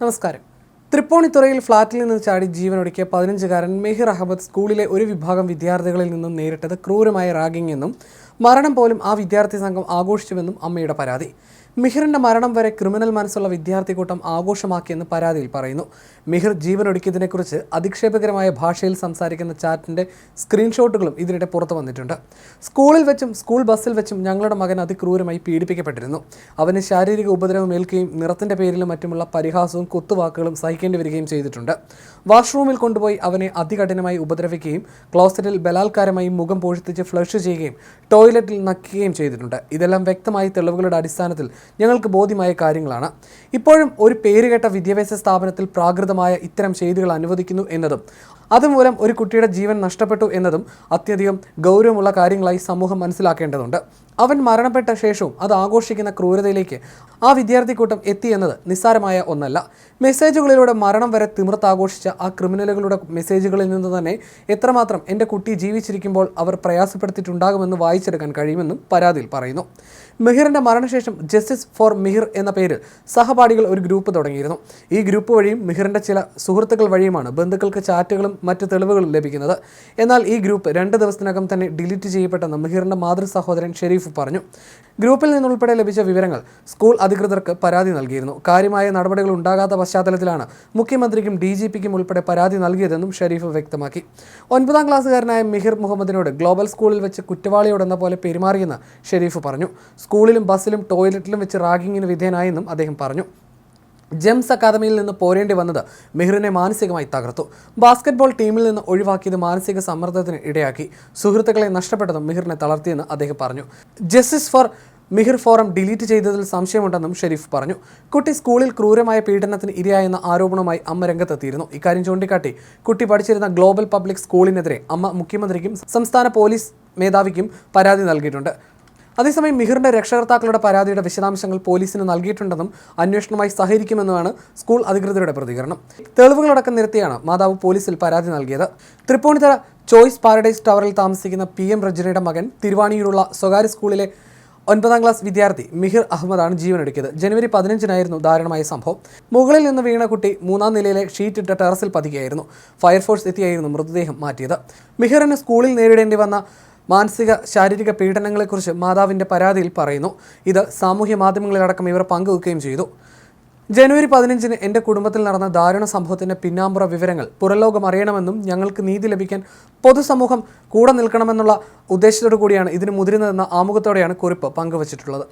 നമസ്കാരം. തൃപ്പൂണിത്തുറയിൽ ഫ്ളാറ്റിൽ നിന്ന് ചാടി ജീവനൊടുക്കിയ പതിനഞ്ചുകാരൻ മെഹിർ അഹമ്മദ് സ്കൂളിലെ ഒരു വിഭാഗം വിദ്യാർത്ഥികളിൽ നിന്നും നേരിട്ടത് ക്രൂരമായ റാഗിംഗ് എന്നും മരണം പോലും ആ വിദ്യാർത്ഥി സംഘം ആഘോഷിച്ചുവെന്നും അമ്മയുടെ പരാതി. മിഹിറിന്റെ മരണം വരെ ക്രിമിനൽ മനസ്സുള്ള വിദ്യാർത്ഥി കൂട്ടം ആഘോഷമാക്കിയെന്ന് പരാതിയിൽ പറയുന്നു. മിഹിർ ജീവനൊടുക്കിയതിനെക്കുറിച്ച് അധിക്ഷേപകരമായ ഭാഷയിൽ സംസാരിക്കുന്ന ചാറ്റിന്റെ സ്ക്രീൻഷോട്ടുകളും ഇതിനിടെ പുറത്തു വന്നിട്ടുണ്ട്. സ്കൂളിൽ വെച്ചും സ്കൂൾ ബസ്സിൽ വെച്ചും ഞങ്ങളുടെ മകൻ അതിക്രൂരമായി പീഡിപ്പിക്കപ്പെട്ടിരുന്നു. അവന് ശാരീരിക ഉപദ്രവം ഏൽക്കുകയും നിറത്തിന്റെ പേരിലും മറ്റുമുള്ള പരിഹാസവും കുത്തുവാക്കുകളും സഹിക്കേണ്ടി വരികയും ചെയ്തിട്ടുണ്ട്. വാഷ്റൂമിൽ കൊണ്ടുപോയി അവനെ അതികഠിനമായി ഉപദ്രവിക്കുകയും ക്ലോസറ്റിൽ ബലാത്കാരമായി മുഖം പോഴ്ത്തിച്ച് ഫ്ലഷ് ചെയ്യുകയും ടോയ്ലറ്റിൽ നക്കുകയും ചെയ്തിട്ടുണ്ട്. ഇതെല്ലാം വ്യക്തമായ തെളിവുകളുടെ അടിസ്ഥാനത്തിൽ ഞങ്ങൾക്ക് ബോധ്യമായ കാര്യങ്ങളാണ്. ഇപ്പോഴും ഒരു പേരുകേട്ട വിദ്യാഭ്യാസ സ്ഥാപനത്തിൽ പ്രാകൃതമായ ഇത്തരം ചെയ്തികൾ അനുവദിക്കുന്നു എന്നതും അതുമൂലം ഒരു കുട്ടിയുടെ ജീവൻ നഷ്ടപ്പെട്ടു എന്നതും അത്യധികം ഗൗരവമുള്ള കാര്യങ്ങളായി സമൂഹം മനസ്സിലാക്കേണ്ടതുണ്ട്. അവൻ മരണപ്പെട്ട ശേഷവും അത് ആഘോഷിക്കുന്ന ക്രൂരതയിലേക്ക് ആ വിദ്യാർത്ഥി കൂട്ടം എത്തിയെന്നത് നിസ്സാരമായ ഒന്നല്ല. മെസ്സേജുകളിലൂടെ മരണം വരെ തിമിർത്താഘോഷിച്ച ആ ക്രിമിനലുകളുടെ മെസ്സേജുകളിൽ നിന്ന് തന്നെ എത്രമാത്രം എന്റെ കുട്ടി ജീവിച്ചിരിക്കുമ്പോൾ അവർ പ്രയാസപ്പെടുത്തിയിട്ടുണ്ടാകുമെന്ന് വായിച്ചെടുക്കാൻ കഴിയുമെന്നും പരാതിയിൽ പറയുന്നു. മിഹിറിന്റെ മരണശേഷം ജസ്റ്റിസ് ഫോർ മിഹിർ എന്ന പേരിൽ സഹപാഠികൾ ഒരു ഗ്രൂപ്പ് തുടങ്ങിയിരുന്നു. ഈ ഗ്രൂപ്പ് വഴിയും മിഹിറിന്റെ ചില സുഹൃത്തുക്കൾ വഴിയുമാണ് ബന്ധുക്കൾക്ക് ചാറ്റുകളും മറ്റ് തെളിവുകളും ലഭിക്കുന്നത്. എന്നാൽ ഈ ഗ്രൂപ്പ് രണ്ട് ദിവസത്തിനകം തന്നെ ഡിലീറ്റ് ചെയ്യപ്പെട്ടെന്ന് മിഹിറിന്റെ മാതൃ സഹോദരൻ ഷെരീഫ് പറഞ്ഞു. ഗ്രൂപ്പിൽ നിന്നുൾപ്പെടെ ലഭിച്ച വിവരങ്ങൾ സ്കൂൾ അധികൃതർക്ക് പരാതി നൽകിയിരുന്നു. കാര്യമായ നടപടികൾ ഉണ്ടാകാത്ത പശ്ചാത്തലത്തിലാണ് മുഖ്യമന്ത്രിക്കും ഡി ജി പിക്കും ഉൾപ്പെടെ പരാതി നൽകിയതെന്നും ഷെരീഫ് വ്യക്തമാക്കി. ഒൻപതാം ക്ലാസ്സുകാരനായ മിഹിർ മുഹമ്മദിനോട് ഗ്ലോബൽ സ്കൂളിൽ വെച്ച് കുറ്റവാളിയോടെന്ന പോലെ പെരുമാറിയെന്ന് ഷെരീഫ് പറഞ്ഞു. സ്കൂളിലും ബസ്സിലും ടോയ്ലറ്റിലും വെച്ച് റാഗിങ്ങിന് വിധേയനായെന്നും അദ്ദേഹം പറഞ്ഞു. ജെംസ് അക്കാദമിയിൽ നിന്ന് പോരേണ്ടി വന്നത് മെഹ്റിനെ മാനസികമായി തകർത്തു. ബാസ്കറ്റ്ബോൾ ടീമിൽ നിന്ന് ഒഴിവാക്കിയത് മാനസിക സമ്മർദ്ദത്തിന് ഇടയാക്കി. സുഹൃത്തുക്കളെ നഷ്ടപ്പെട്ടതും മെഹ്റിനെ തളർത്തിയെന്ന് അദ്ദേഹം പറഞ്ഞു. Justice for Mihir forum delete ചെയ്തതിൽ സംശയമുണ്ടെന്നും ഷെരീഫ് പറഞ്ഞു. കുട്ടി സ്കൂളിൽ ക്രൂരമായ പീഡനത്തിന് ഇരയായെന്ന ആരോപണവുമായി അമ്മ രംഗത്തെത്തിയിരുന്നു. ഇക്കാര്യം ചൂണ്ടിക്കാട്ടി കുട്ടി പഠിച്ചിരുന്ന ഗ്ലോബൽ പബ്ലിക് സ്കൂളിനെതിരെ അമ്മ മുഖ്യമന്ത്രിക്കും സംസ്ഥാന പോലീസ് മേധാവിക്കും പരാതി നൽകിയിട്ടുണ്ട്. അതേസമയം മിഹിറിന്റെ രക്ഷകർത്താക്കളുടെ പരാതിയുടെ വിശദാംശങ്ങൾ പോലീസിന് നൽകിയിട്ടുണ്ടെന്നും അന്വേഷണവുമായി സഹകരിക്കുമെന്നുമാണ് സ്കൂൾ അധികൃതരുടെ പ്രതികരണം. തെളിവുകളടക്കം നിരത്തിയാണ് മാതാവ് പോലീസിൽ പരാതി നൽകിയത്. തൃപ്പൂണിത്തറ ചോയ്സ് പാരഡൈസ് ടവറിൽ താമസിക്കുന്ന പി എം റജനയുടെ മകൻ തിരുവാണിയിലുള്ള സ്വകാര്യ സ്കൂളിലെ ഒൻപതാം ക്ലാസ് വിദ്യാർത്ഥി മിഹിർ അഹമ്മദാണ് ജീവനൊടുക്കിയത്. ജനുവരി പതിനഞ്ചിനായിരുന്നു ദാരുണമായ സംഭവം. മുകളിൽ നിന്ന് വീണ കുട്ടി മൂന്നാം നിലയിലെ ഷീറ്റ് ഇട്ട ടെറസിൽ പതിക്കുകയായിരുന്നു ഫയർഫോഴ്സ് എത്തിയായിരുന്നു മൃതദേഹം മാറ്റിയത്. മിഹിറിന് സ്കൂളിൽ നേരിടേണ്ടി വന്ന മാനസിക ശാരീരിക പീഡനങ്ങളെക്കുറിച്ച് മാതാവിന്റെ പരാതിയിൽ പറയുന്നു. ഇത് സാമൂഹ്യ മാധ്യമങ്ങളിലടക്കം ഇവർ പങ്കുവെക്കുകയും ചെയ്തു. ജനുവരി പതിനഞ്ചിന് എന്റെ കുടുംബത്തിൽ നടന്ന ദാരുണ സംഭവത്തിന്റെ പിന്നാമ്പുറ വിവരങ്ങൾ പുറലോകം അറിയണമെന്നും ഞങ്ങൾക്ക് നീതി ലഭിക്കാൻ പൊതുസമൂഹം കൂടെ നിൽക്കണമെന്നുള്ള ഉദ്ദേശത്തോടു കൂടിയാണ് ഇതിന് മുതിരുന്നതെന്ന ആമുഖത്തോടെയാണ് കുറിപ്പ് പങ്കുവച്ചിട്ടുള്ളത്.